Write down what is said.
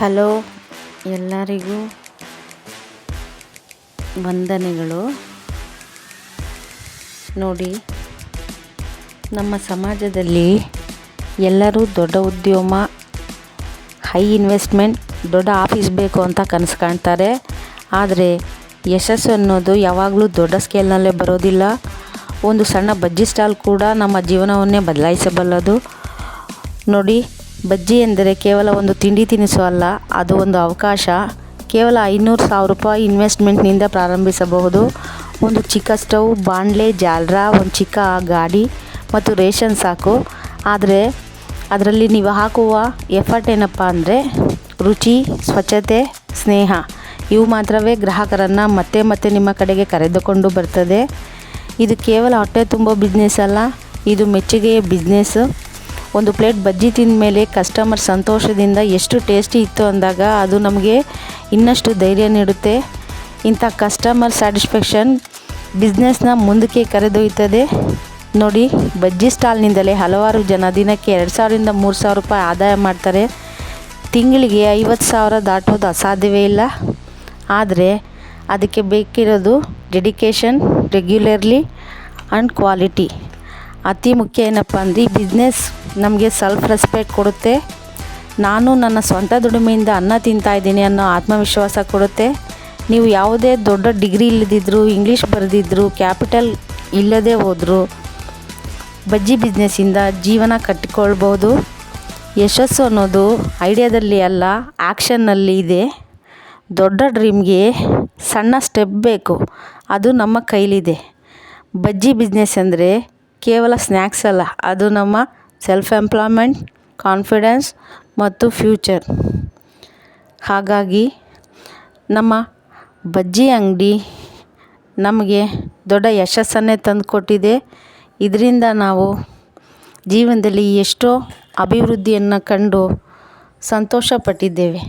Hello ಎಲ್ಲರಿಗೂ ವಂದನೆಗಳು. ನೋಡಿ, ನಮ್ಮ ಸಮಾಜದಲ್ಲಿ ಎಲ್ಲರೂ ದೊಡ್ಡ ಉದ್ಯಮ, ಹೈ ಇನ್ವೆಸ್ಟ್ಮೆಂಟ್, ದೊಡ್ಡ ಆಫೀಸ್ ಬೇಕು ಅಂತ ಕನಸು ಕಾಣ್ತಾರೆ. ಆದರೆ ಯಶಸ್ಸು ಅನ್ನೋದು ಯಾವಾಗಲೂ ದೊಡ್ಡ ಸ್ಕೇಲ್ನಲ್ಲೇ ಬರೋದಿಲ್ಲ. ಒಂದು ಸಣ್ಣ ಬಜ್ಜಿ ಸ್ಟಾಲ್ ಕೂಡ ನಮ್ಮ ಜೀವನವನ್ನೇ ಬದಲಾಯಿಸಬಲ್ಲದು. ನೋಡಿ ಬಜ್ಜಿ ಎಂದರೆ ಕೇವಲ ಒಂದು ತಿಂಡಿ ತಿನಿಸು ಅಲ್ಲ, ಅದು ಒಂದು ಅವಕಾಶ. ಕೇವಲ ಐನೂರು ಸಾವಿರ ರೂಪಾಯಿ ಇನ್ವೆಸ್ಟ್ಮೆಂಟ್ನಿಂದ ಪ್ರಾರಂಭಿಸಬಹುದು. ಒಂದು ಚಿಕ್ಕ ಸ್ಟವ್ ಬಾಣಲೆ ಜಾಲ್ರ, ಒಂದು ಚಿಕ್ಕ ಗಾಡಿ ಮತ್ತು ರೇಷನ್ ಸಾಕು. ಆದರೆ ಅದರಲ್ಲಿ ನೀವು ಹಾಕುವ ಎಫರ್ಟ್ ಏನಪ್ಪ ಅಂದರೆ ರುಚಿ, ಸ್ವಚ್ಛತೆ, ಸ್ನೇಹ. ಇವು ಮಾತ್ರವೇ ಗ್ರಾಹಕರನ್ನು ಮತ್ತೆ ಮತ್ತೆ ನಿಮ್ಮ ಕಡೆಗೆ ಕರೆದುಕೊಂಡು ಬರ್ತದೆ. ಇದು ಕೇವಲ ಹೊಟ್ಟೆ ತುಂಬೋ ಬಿಸ್ನೆಸ್ ಅಲ್ಲ, ಇದು ಮೆಚ್ಚುಗೆಯ ಬಿಸ್ನೆಸ್ಸು ಒಂದು ಪ್ಲೇಟ್ ಬಜ್ಜಿ ತಿಂದ ಮೇಲೆ ಕಸ್ಟಮರ್ ಸಂತೋಷದಿಂದ ಎಷ್ಟು ಟೇಸ್ಟಿ ಇತ್ತು ಅಂದಾಗ ಅದು ನಮಗೆ ಇನ್ನಷ್ಟು ಧೈರ್ಯ ನೀಡುತ್ತೆ. ಇಂಥ ಕಸ್ಟಮರ್ ಸ್ಯಾಟಿಸ್ಫ್ಯಾಕ್ಷನ್ ಬಿಸ್ನೆಸ್ನ ಮುಂದಕ್ಕೆ ಕರೆದೊಯ್ತದೆ ನೋಡಿ, ಬಜ್ಜಿ ಸ್ಟಾಲ್ನಿಂದಲೇ ಹಲವಾರು ಜನ ದಿನಕ್ಕೆ ಎರಡು ಸಾವಿರದಿಂದ ಮೂರು ಸಾವಿರ ರೂಪಾಯಿ ಆದಾಯ ಮಾಡ್ತಾರೆ. ತಿಂಗಳಿಗೆ ಐವತ್ತು ಸಾವಿರ ದಾಟೋದು ಅಸಾಧ್ಯವೇ ಇಲ್ಲ. ಆದರೆ, ಅದಕ್ಕೆ ಬೇಕಿರೋದು ಡೆಡಿಕೇಶನ್ ರೆಗ್ಯುಲರ್ಲಿ ಆ್ಯಂಡ್ ಕ್ವಾಲಿಟಿ ಅತಿ ಮುಖ್ಯ ಏನಪ್ಪ ಅಂದರೆ ಈ ಬಿಸ್ನೆಸ್ ನಮಗೆ ಸೆಲ್ಫ್ ರೆಸ್ಪೆಕ್ಟ್ ಕೊಡುತ್ತೆ. ನಾನು ನನ್ನ ಸ್ವಂತ ದುಡಿಮೆಯಿಂದ ಅನ್ನ ತಿಂತಾಯಿದ್ದೀನಿ ಅನ್ನೋ ಆತ್ಮವಿಶ್ವಾಸ ಕೊಡುತ್ತೆ. ನೀವು ಯಾವುದೇ ದೊಡ್ಡ ಡಿಗ್ರಿ ಇಲ್ಲದಿದ್ದರೂ ಇಂಗ್ಲೀಷ್ ಬರೆದಿದ್ದರು ಕ್ಯಾಪಿಟಲ್ ಇಲ್ಲದೆ ಹೋದರೂ, ಬಜ್ಜಿ ಬಿಸ್ನೆಸ್ಸಿಂದ ಜೀವನ ಕಟ್ಟಿಕೊಳ್ಬೋದು ಯಶಸ್ಸು ಅನ್ನೋದು ಐಡಿಯಾದಲ್ಲಿ ಅಲ್ಲ ಆ್ಯಕ್ಷನ್ನಲ್ಲಿ ಇದೆ. ದೊಡ್ಡ ಡ್ರೀಮ್ಗೆ ಸಣ್ಣ ಸ್ಟೆಪ್ ಬೇಕು. ಅದು ನಮ್ಮ ಕೈಲಿದೆ. ಬಜ್ಜಿ ಬಿಸ್ನೆಸ್ ಅಂದರೆ ಕೇವಲ ಸ್ನ್ಯಾಕ್ಸ್ ಅಲ್ಲ, ಅದು ನಮ್ಮ ಸೆಲ್ಫ್ ಎಂಪ್ಲಾಯ್ಮೆಂಟ್ ಕಾನ್ಫಿಡೆನ್ಸ್ ಮತ್ತು ಫ್ಯೂಚರ್ ಹಾಗಾಗಿ ನಮ್ಮ ಬಜ್ಜಿ ಅಂಗಡಿ ನಮಗೆ ದೊಡ್ಡ ಯಶಸ್ಸನ್ನೇ ತಂದುಕೊಟ್ಟಿದೆ. ಇದರಿಂದ ನಾವು ಜೀವನದಲ್ಲಿ ಎಷ್ಟೋ ಅಭಿವೃದ್ಧಿಯನ್ನು ಕಂಡು ಸಂತೋಷಪಟ್ಟಿದ್ದೇವೆ.